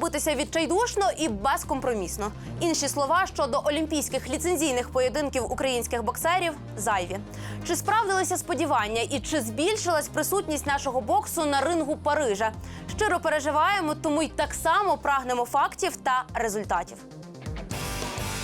битися відчайдушно і безкомпромісно. Інші слова щодо олімпійських ліцензійних поєдинків українських боксерів зайві. Чи справдилися сподівання і чи збільшилась присутність нашого боксу на рингу Парижа? Щиро переживаємо, тому й так само прагнемо фактів та результатів.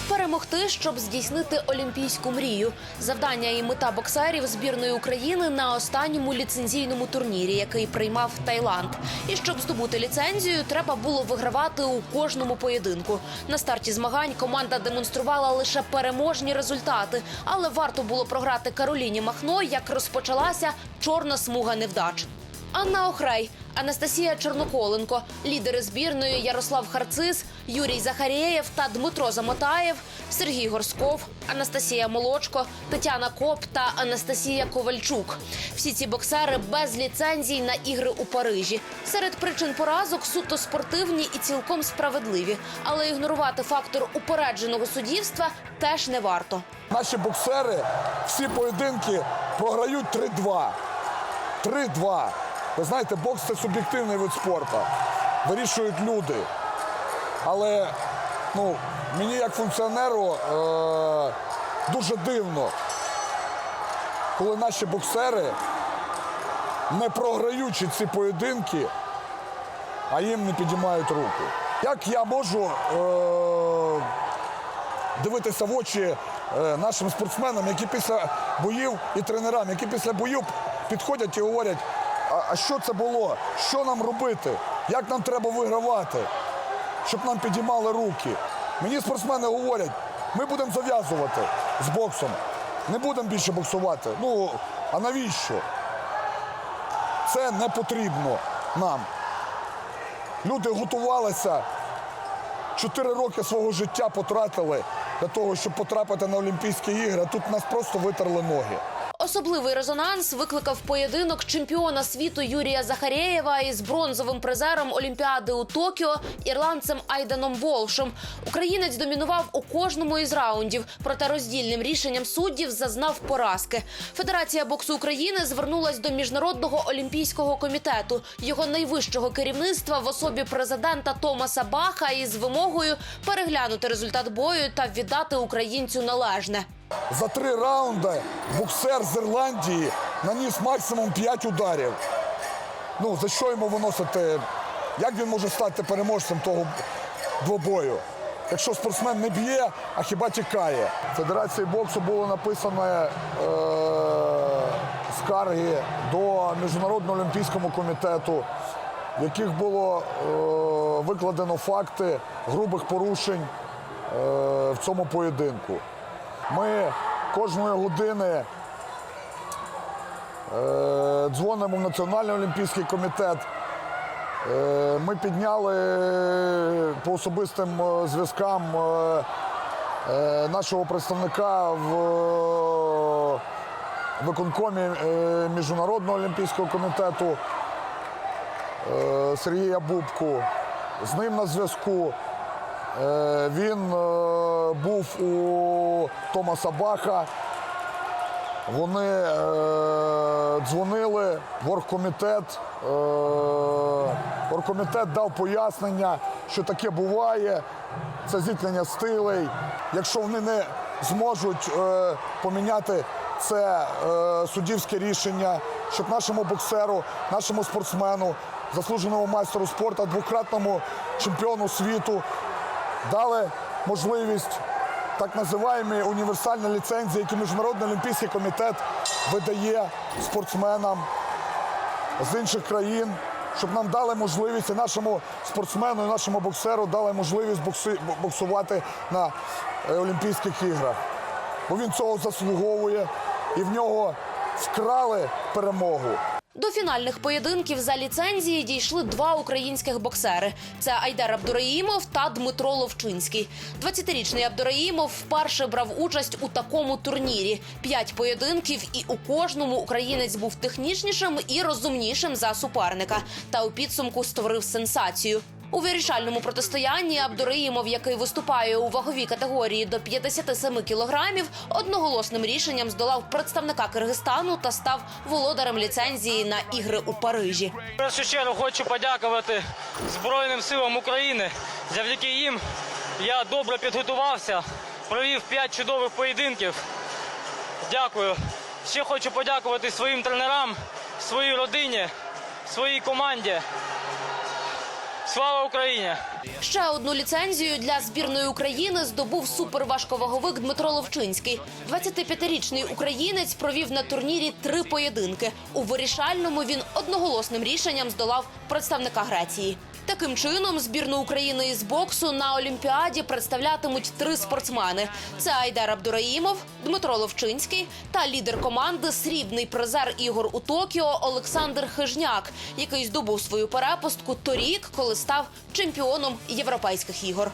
Перемогти, щоб здійснити олімпійську мрію. Завдання і мета боксерів збірної України на останньому ліцензійному турнірі, який приймав Таїланд. І щоб здобути ліцензію, треба було вигравати у кожному поєдинку. На старті змагань команда демонструвала лише переможні результати, але варто було програти Кароліні Махно, як розпочалася чорна смуга невдач. Анна Охрей, Анастасія Чорноколенко, лідери збірної Ярослав Харциз, Юрій Захарєєв та Дмитро Замотаєв, Сергій Горсков, Анастасія Молочко, Тетяна Коп та Анастасія Ковальчук. Всі ці боксери без ліцензій на ігри у Парижі. Серед причин поразок суто спортивні і цілком справедливі, але ігнорувати фактор упередженого суддівства теж не варто. Наші боксери всі поєдинки програють 3-2. 3-2. Ви знаєте, бокс це суб'єктивний вид спорту. Вирішують люди. Але ну, мені як функціонеру е- дуже дивно, коли наші боксери, не програючи ці поєдинки, а їм не підіймають руку. Як я можу е- дивитися в очі е, нашим спортсменам, які після боїв і тренерам, які після боїв підходять і говорять, а, а що це було? Що нам робити? Як нам треба вигравати? Щоб нам підіймали руки. Мені спортсмени говорять, ми будемо зав'язувати з боксом. Не будемо більше боксувати. Ну, а навіщо? Це не потрібно нам. Люди готувалися Чотири роки свого життя потратили для того, щоб потрапити на Олімпійські ігри. а Тут нас просто витерли ноги. Особливий резонанс викликав поєдинок чемпіона світу Юрія Захарєєва із бронзовим призером Олімпіади у Токіо ірландцем Айданом Волшем. Українець домінував у кожному із раундів, проте роздільним рішенням суддів зазнав поразки. Федерація боксу України звернулась до міжнародного олімпійського комітету, його найвищого керівництва в особі президента Томаса Баха із вимогою переглянути результат бою та віддати українцю належне. За три раунди боксер з Ірландії наніс максимум 5 ударів. Ну, за що йому виносити? Як він може стати переможцем того двобою? Якщо спортсмен не б'є, а хіба тікає. В Федерації боксу було написано е- скарги до Міжнародного олімпійського комітету, в яких було е- викладено факти грубих порушень е- в цьому поєдинку. Ми кожної години е, дзвонимо в Національний олімпійський комітет. Е, ми підняли по особистим е, зв'язкам нашого представника в виконкомі Міжнародного олімпійського комітету Сергія Бубку. З ним на зв'язку. Е, Він е, був у Томаса Баха. Вони е, дзвонили в оргкомітет. Оргкомітет дав пояснення, що таке буває. Це зіткнення стилей. Якщо вони не зможуть поміняти це суддівське рішення, щоб нашому боксеру, нашому спортсмену, заслуженому майстеру спорту, двократному чемпіону світу дали можливість так називаємо універсальні ліцензії, які Міжнародний олімпійський комітет видає спортсменам з інших країн, щоб нам дали можливість і нашому спортсмену, і нашому боксеру дали можливість боксувати на е, Олімпійських іграх. Бо він цього заслуговує і в нього вкрали перемогу. До фінальних поєдинків за ліцензії дійшли два українських боксери: це Айдар Абдураїмов та Дмитро Ловчинський. 20-річний Абдураїмов вперше брав участь у такому турнірі: п'ять поєдинків, і у кожному українець був технічнішим і розумнішим за суперника. Та у підсумку створив сенсацію. У вирішальному протистоянні Абдураїмов, який виступає у ваговій категорії до 57 кілограмів, одноголосним рішенням здолав представника Киргизстану та став володарем ліцензії на ігри у Парижі. В першу чергу хочу подякувати Збройним силам України. Завдяки їм я добре підготувався, провів 5 чудових поєдинків. Дякую. Ще хочу подякувати своїм тренерам, своїй родині, своїй команді. Слава Україні! Ще одну ліцензію для збірної України здобув суперважковаговик Дмитро Ловчинський. 25-річний українець провів на турнірі три поєдинки. У вирішальному він одноголосним рішенням здолав представника Греції. Таким чином, збірну України із боксу на Олімпіаді представлятимуть три спортсмени: це Айдар Абдураїмов, Дмитро Ловчинський та лідер команди срібний призер ігор у Токіо Олександр Хижняк, який здобув свою перепустку торік, коли став чемпіоном європейських ігор.